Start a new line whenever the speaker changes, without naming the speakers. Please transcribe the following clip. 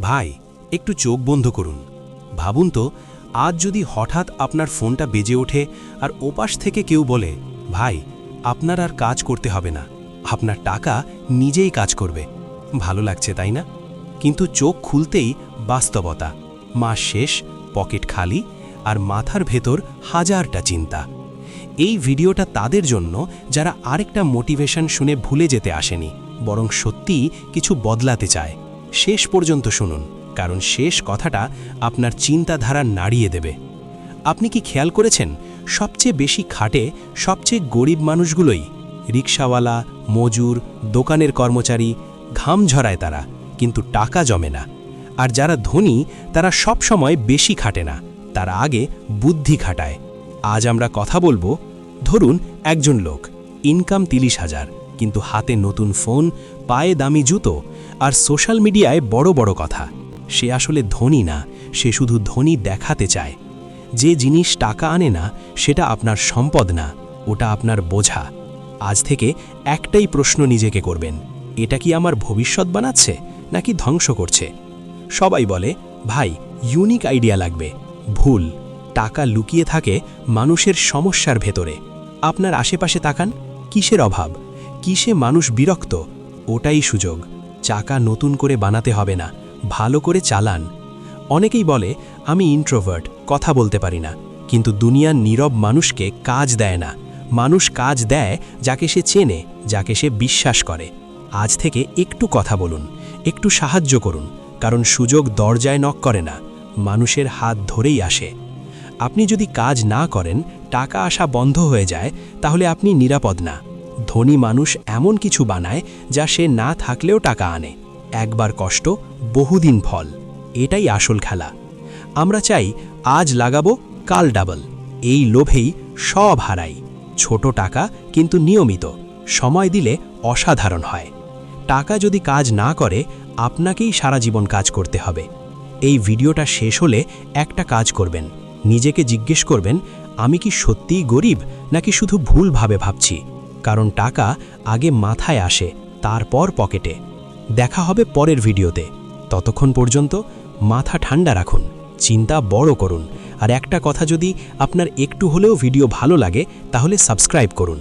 ভাই, একটু চোখ বন্ধ করুন। ভাবুন তো, আজ যদি হঠাৎ আপনার ফোনটা বেজে ওঠে আর ওপাশ থেকে কেউ বলে, ভাই, আপনার আর কাজ করতে হবে না। আপনার টাকা নিজেই কাজ করবে। ভালো লাগছে, তাই না? কিন্তু চোখ খুলতেই বাস্তবতা। মাস শেষ, পকেট খালি আর মাথার ভেতর হাজারটা চিন্তা। এই ভিডিওটা তাদের জন্য যারা আরেকটা মোটিভেশন শুনে ভুলে যেতে আসেনি, বরং সত্যিই কিছু বদলাতে চায়। শেষ পর্যন্ত শুনুন, কারণ শেষ কথাটা আপনার চিন্তাধারা নাড়িয়ে দেবে। আপনি কি খেয়াল করেছেন, সবচেয়ে বেশি খাটে সবচেয়ে গরিব মানুষগুলোই রিক্সাওয়ালা মজুর, দোকানের কর্মচারী, ঘাম ঝরায় তারা, কিন্তু টাকা জমে না। আর যারা ধনী, তারা সব সময় বেশি খাটে না, তারা আগে বুদ্ধি খাটায়। আজ আমরা কথা বলব, ধরুন একজন লোক ইনকাম তিরিশ হাজার কিন্তু হাতে নতুন ফোন, পায়ে দামি জুতো আর সোশ্যাল মিডিয়ায় বড় বড় কথা। সে আসলে ধনী না, সে শুধু ধনী দেখাতে চায়। যে জিনিস টাকা আনে না, সেটা আপনার সম্পদ না, ওটা আপনার বোঝা। আজ থেকে একটাই প্রশ্ন নিজেকে করবেন, এটা কি আমার ভবিষ্যৎ বানাচ্ছে নাকি ধ্বংস করছে? সবাই বলে, ভাই ইউনিক আইডিয়া লাগবে, ভুল, টাকা লুকিয়ে থাকে মানুষের সমস্যার ভেতরে। আপনার আশেপাশে তাকান, কিসের অভাব? কিসে মানুষ বিরক্ত? ওটাই সুযোগ। চাকা নতুন করে বানাতে হবে না। ভালো করে চালান। অনেকেই বলে, আমি ইন্ট্রোভার্ট কথা বলতে পারি না। কিন্তু দুনিয়ার নীরব মানুষকে কাজ দেয় না। মানুষ কাজ দেয় যাকে সে চেনে, যাকে সে বিশ্বাস করে। আজ থেকে একটু কথা বলুন, একটু সাহায্য করুন, কারণ সুযোগ দরজায় নক করে না, মানুষের হাত ধরেই আসে। আপনি যদি কাজ না করেন, টাকা আসা বন্ধ হয়ে যায়, তাহলে আপনি নিরাপদ না। ধনী মানুষ এমন কিছু বানায় যা সে না থাকলেও টাকা আনে। একবার কষ্ট, বহুদিন ফল। এটাই আসল খেলা। আমরা চাই আজ লাগাবো, কাল ডাবল। এই লোভেই সব হারাই। ছোট টাকা কিন্তু নিয়মিত। সময় দিলে অসাধারণ হয়। টাকা যদি কাজ না করে, আপনাকেই সারা জীবন কাজ করতে হবে। এই ভিডিওটা শেষ হলে একটা কাজ করবেন। নিজেকে জিজ্ঞেস করবেন, আমি কি সত্যিই গরিব, নাকি শুধু ভুলভাবে ভাবছি? কারণ টাকা আগে মাথায় আসে, তারপর পকেটে। দেখা হবে পরের ভিডিওতে। ততক্ষণ পর্যন্ত মাথা ঠান্ডা রাখুন, চিন্তা বড় করুন, আর একটা কথা যদি আপনার একটু হলেও ভিডিও ভালো লাগে, তাহলে সাবস্ক্রাইব করুন।